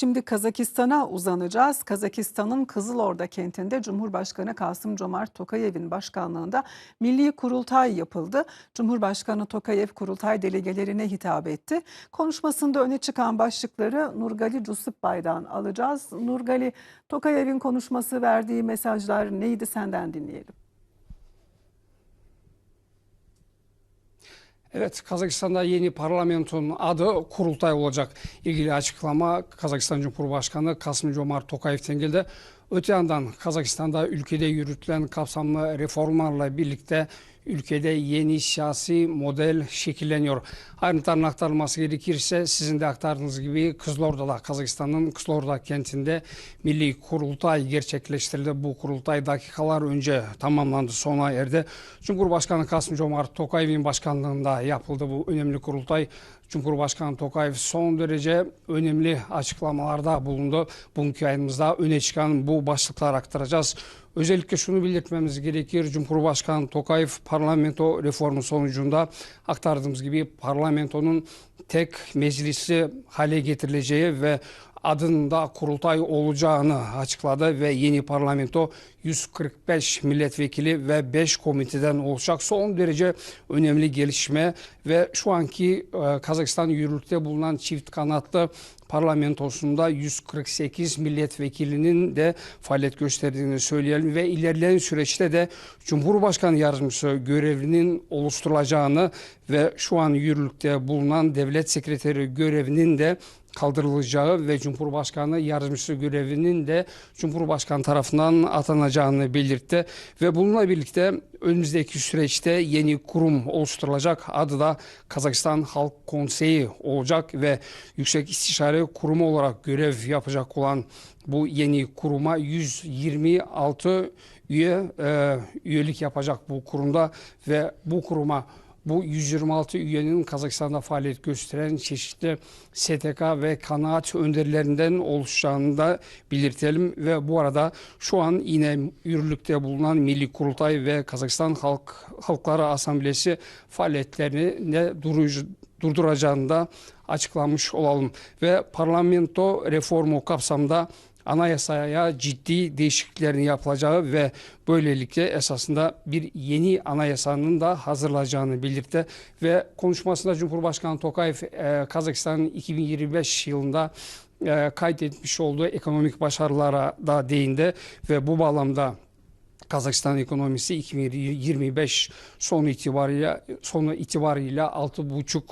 Şimdi Kazakistan'a uzanacağız. Kazakistan'ın Kızılorda kentinde Cumhurbaşkanı Kasım Comart Tokayev'in başkanlığında Milli Kurultay yapıldı. Cumhurbaşkanı Tokayev kurultay delegelerine hitap etti. Konuşmasında öne çıkan başlıkları Nurgali Cusupbay'dan alacağız. Nurgali, Tokayev'in konuşması verdiği mesajlar neydi senden dinleyelim. Evet, Kazakistan'da yeni parlamentonun adı Kurultay olacak. İlgili açıklama Kazakistan Cumhurbaşkanı Kasım Comart Tokayev'ten geldi. Öte yandan Kazakistan'da ülkede yürütülen kapsamlı reformlarla birlikte ülkede yeni siyasi model şekilleniyor. Ayrıntıların aktarılması gerekirse sizin de aktardığınız gibi Kızılorda'da Kazakistan'ın Kızılorda kentinde milli kurultay gerçekleştirildi. Bu kurultay dakikalar önce tamamlandı sona erdi. Cumhurbaşkanı Kasım Comart Tokayev'in başkanlığında yapıldı bu önemli kurultay. Cumhurbaşkanı Tokayev son derece önemli açıklamalarda bulundu. Bugünkü yayınımızda öne çıkan bu başlıklar aktaracağız. Özellikle şunu belirtmemiz gerekir. Cumhurbaşkanı Tokayev parlamento reformu sonucunda aktardığımız gibi parlamentonun tek meclisi hale getirileceği ve adında kurultay olacağını açıkladı ve yeni parlamento 145 milletvekili ve 5 komiteden olacak. Son derece önemli gelişme ve şu anki e, Kazakistan yürürlükte bulunan çift kanatlı parlamentosunda 148 milletvekilinin de faaliyet gösterdiğini söyleyelim ve ilerleyen süreçte de Cumhurbaşkanı yardımcısı görevinin oluşturulacağını ve şu an yürürlükte bulunan devlet sekreteri görevinin de kaldırılacağı ve Cumhurbaşkanı yardımcısı görevinin de Cumhurbaşkanı tarafından atanacağını belirtti. Ve bununla birlikte önümüzdeki süreçte yeni kurum oluşturulacak. Adı da Kazakistan Halk Konseyi olacak ve Yüksek İstişare Kurumu olarak görev yapacak olan bu yeni kuruma 126 üye e, üyelik yapacak bu kurumda ve bu kuruma bu 126 üyenin Kazakistan'da faaliyet gösteren çeşitli STK ve kanaat önderilerinden oluşacağını da belirtelim. Ve bu arada şu an yine yürürlükte bulunan Milli Kurultay ve Kazakistan Halk Halkları Asamblesi faaliyetlerini ne durucu, durduracağını da açıklamış olalım. Ve parlamento reformu kapsamında anayasaya ciddi değişikliklerin yapılacağı ve böylelikle esasında bir yeni anayasanın da hazırlanacağını belirtti ve konuşmasında Cumhurbaşkanı Tokayev e, Kazakistan'ın 2025 yılında e, kaydetmiş olduğu ekonomik başarılara da değindi ve bu bağlamda Kazakistan ekonomisi 2025 sonu itibariyle sonu itibariyle 6,5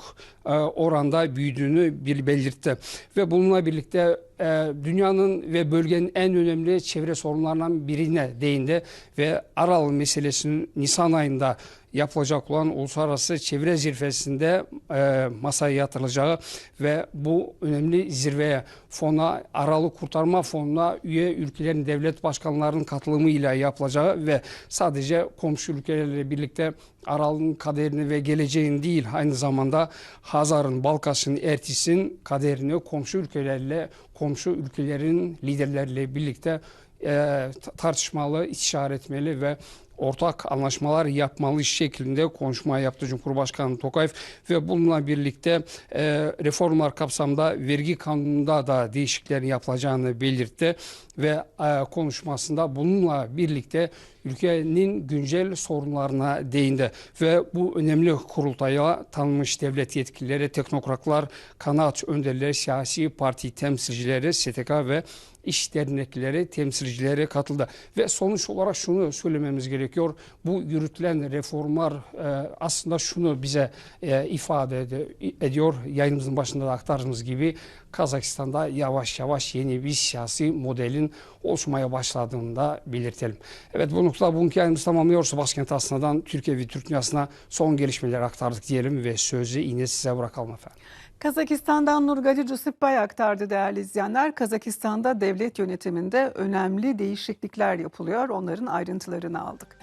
e, oranda büyüdüğünü bir belirtti. Ve bununla birlikte e, dünyanın ve bölgenin en önemli çevre sorunlarından birine değindi ve Aral meselesinin Nisan ayında yapılacak olan uluslararası çevre zirvesinde e, masaya yatırılacağı ve bu önemli zirveye fona Aralı Kurtarma Fonu'na üye ülkelerin devlet başkanlarının katılımıyla yapılacağı ve sadece komşu ülkelerle birlikte Aral'ın kaderini ve geleceğini değil aynı zamanda Hazar'ın, Balkas'ın, Ertis'in kaderini komşu ülkelerle, komşu ülkelerin liderleriyle birlikte e, tartışmalı, istişare etmeli ve ortak anlaşmalar yapmalı şeklinde konuşma yaptı Cumhurbaşkanı Tokayev ve bununla birlikte e, reformlar kapsamında vergi kanununda da değişikliklerin yapılacağını belirtti ve e, konuşmasında bununla birlikte ülkenin güncel sorunlarına değindi ve bu önemli kurultaya tanınmış devlet yetkilileri, teknokratlar, kanaat önderleri, siyasi parti temsilcileri, STK ve iş dernekleri, temsilcileri katıldı. Ve sonuç olarak şunu söylememiz gerekiyor. Bu yürütülen reformlar e, aslında şunu bize e, ifade ed- ediyor. Yayınımızın başında da aktardığımız gibi Kazakistan'da yavaş yavaş yeni bir siyasi modelin oluşmaya başladığını da belirtelim. Evet bu noktada bugünkü yayınımızı tamamlıyoruz. Başkent Aslan'dan Türkiye ve Türk dünyasına son gelişmeleri aktardık diyelim ve sözü yine size bırakalım efendim. Kazakistan'dan Nurgali Cusupbay aktardı değerli izleyenler. Kazakistan'da devlet yönetiminde önemli değişiklikler yapılıyor. Onların ayrıntılarını aldık.